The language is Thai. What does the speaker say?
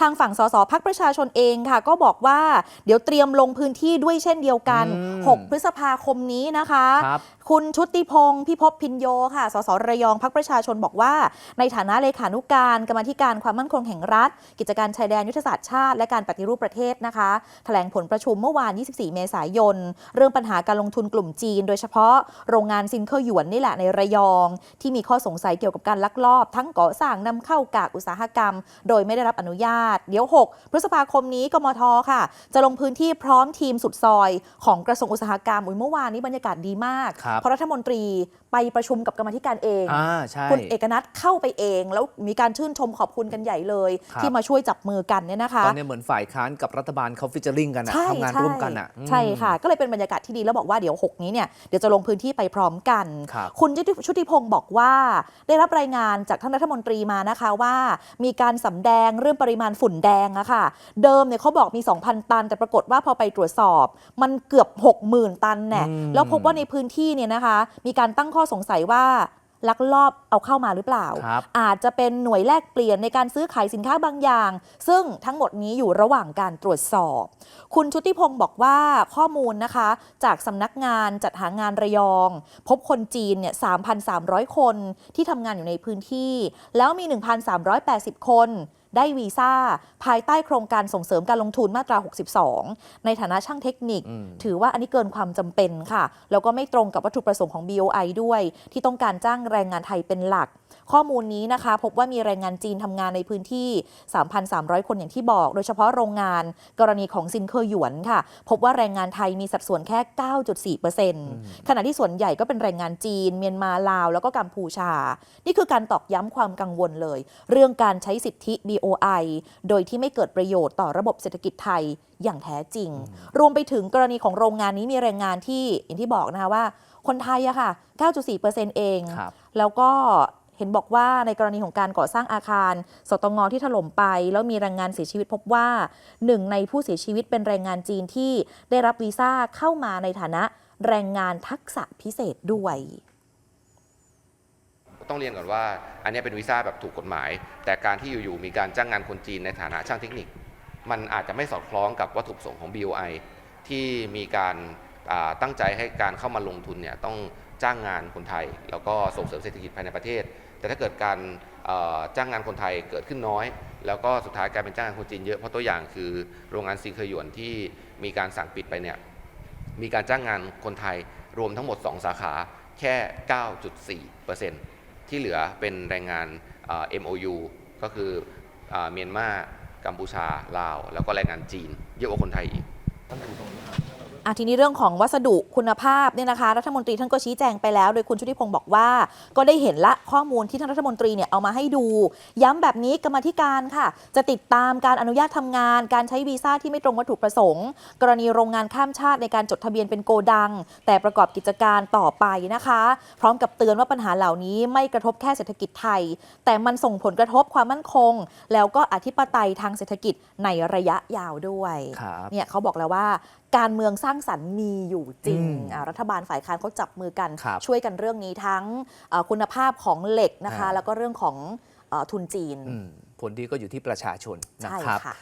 ทางฝั่งสสพักประชาชนเองค่ะ ก็บอกว่าเดี๋ยวเตรียมลงพื้นที่ด้วยเช่นเดียวกันอืม6พฤษภาคมนี้นะคะครับคุณชุติพงศ์พิภพพินโยค่ะ สสระยองพักประชาชนบอกว่า ในฐานะเลขานุการกรรมาธิการความมั่นคงแห่งรัฐ กิจการชายแดนยุทธศาสตร์ชาติ และการปฏิรูปประเทศนะคะแถลงผลประชุมเมื่อวาน 24 เมษายน เรื่องปัญหาการลงทุนกลุ่มจีน โดยเฉพาะโรงงานซินเคอร์หยวนนี่แหละในระยอง ที่มีข้อสงสัยเกี่ยวกับการลักลอบ ทั้งก่อสร้างนำเข้ากากอุตสาหกรรม โดยไม่ได้รับอนุญาตเดี๋ยว 6 พฤษภาคมนี้กมทค่ะ จะลงพื้นที่พร้อมทีมสุดซอย ของกระทรวงอุตสาหกรรมอุยเมื่อวานนี้บรรยากาศดีมากครับเพราะรัฐมนตรีไปประชุมกับกรรมาธิการเองอ่าใช่คุณเอกนัทเข้าไปเอง แล้วมีการชื่นชมขอบคุณกันใหญ่เลยครับที่มาช่วยจับมือกันเนี่ยนะคะตอนนี้เหมือนฝ่ายค้านกับรัฐบาลเขาฟิชเจอริงกันอะใช่ทำงานใช่ร่วมกันอะอืมใช่ค่ะ ก็เลยเป็นบรรยากาศที่ดีแล้วบอกว่าเดี๋ยว 6 นี้เนี่ยเดี๋ยวจะลงพื้นที่ไปพร้อมกันครับคุณชุติชุติพงศ์บอกว่าได้รับรายงานจากท่านรัฐมนตรีมานะคะว่า มีการสำแดงเรื่องปริมาณฝุ่นแดงอะค่ะ เดิมเนี่ยเขาบอกมี 2,000 ตัน แต่ปรากฏว่าพอไปตรวจสอบ มันเกือบ 60,000 ตันแน่อืมแล้วพบว่าในพื้นที่เนี่ยนะคะ มีการตั้งข้อสงสัยว่าลักลอบเอาเข้ามาหรือเปล่าครับอาจจะเป็นหน่วยแลกเปลี่ยนในการซื้อขายสินค้าบางอย่าง ซึ่งทั้งหมดนี้อยู่ระหว่างการตรวจสอบ คุณชุติพงศ์บอกว่าข้อมูลนะคะ จากสำนักงานจัดหางานระยอง พบคนจีนเนี่ย 3,300 คนที่ทำงานอยู่ในพื้นที่ แล้วมี 1,380 คน ได้วีซ่า ภายใต้โครงการส่งเสริมการลงทุนมาตรา 62 ในฐานะช่างเทคนิคอืมถือว่าอันนี้เกินความจำเป็นค่ะ แล้วก็ไม่ตรงกับวัตถุประสงค์ของ BOI ด้วย ที่ต้องการจ้างแรงงานไทยเป็นหลัก ข้อมูลนี้นะคะ พบว่ามีแรงงานจีนทำงานในพื้นที่ 3,300 คนอย่างที่บอก โดยเฉพาะโรงงานกรณีของซินเคอร์หยวนค่ะ พบว่าแรงงานไทยมีสัดส่วนแค่ 9.4%ขณะที่ส่วนใหญ่ก็เป็นแรงงานจีน เมียนมาลาว แล้วก็กัมพูชา นี่คือการตอกย้ำความกังวลเลย เรื่องการใช้สิทธิ BOI โดยที่ไม่เกิดประโยชน์ต่อระบบเศรษฐกิจไทยอย่างแท้จริง รวมไปถึงกรณีของโรงงานนี้มีแรงงานที่อย่างที่บอกนะคะว่า คนไทยอะค่ะ 9.4%เองครับแล้วก็ เห็นบอกว่าในกรณีของการก่อสร้างอาคาร สตงที่ถล่มไป แล้วมีแรงงานเสียชีวิตพบว่าหนึ่งในผู้เสียชีวิตเป็นแรงงานจีนที่ได้รับวีซ่าเข้ามาในฐานะแรงงานทักษะพิเศษด้วยต้องเรียนก่อนว่า อันนี้เป็นวีซ่าแบบถูกกฎหมาย แต่การที่อยู่ๆมีการจ้างงานคนจีนในฐานะช่างเทคนิค มันอาจจะไม่สอดคล้องกับวัตถุประสงค์ของ BOI ที่มีการาตั้งใจให้การเข้ามาลงทุนเนี่ยต้องจ้างงานคนไทย แล้วก็ส่งเสริมเศรษฐกิจภายในประเทศ แต่ถ้าเกิดการจ้างงานคนไทยเกิดขึ้นน้อย แล้วก็สุดท้ายกลายเป็นจ้างงานคนจีนเยอะเพราะตัวอย่างคือโรงงานซีเคยหยวนที่มีการสั่งปิดไปเนี่ยมีการจ้างงานคนไทยรวมทั้งหมด 2 สาขาแค่ 9.4%ที่เหลือเป็นแรงงานเอ่อ MOU ก็คือเมียนมากัมพูชาลาว แล้วก็แรงงานจีน เยอะกว่าคนไทยอีกอ่ะทีนี้เรื่องของวัสดุคุณภาพเนี่ยนะคะ รัฐมนตรีท่านก็ชี้แจงไปแล้ว โดยคุณชุติพงศ์บอกว่า ก็ได้เห็นละข้อมูลที่ท่านรัฐมนตรีเนี่ยเอามาให้ดู ย้ำแบบนี้กรรมาธิการค่ะ จะติดตามการอนุญาตทำงาน การใช้วีซ่าที่ไม่ตรงวัตถุประสงค์ กรณีโรงงานข้ามชาติในการจดทะเบียนเป็นโกดัง แต่ประกอบกิจการต่อไปนะคะ พร้อมกับเตือนว่าปัญหาเหล่านี้ไม่กระทบแค่เศรษฐกิจไทย แต่มันส่งผลกระทบความมั่นคง แล้วก็อธิปไตยทางเศรษฐกิจในระยะยาวด้วยครับเนี่ยเขาบอกแล้วว่าการเมืองสร้างสรรค์มีอยู่จริงอืมอ่ารัฐบาลฝ่ายค้านเขาจับมือกันครับช่วยกันเรื่องนี้ทั้งเอ่อคุณภาพของเหล็กนะคะอ่าแล้วก็เรื่องของเออทุนจีนอืมผลดีก็อยู่ที่ประชาชนนะใช่ครับค่ะ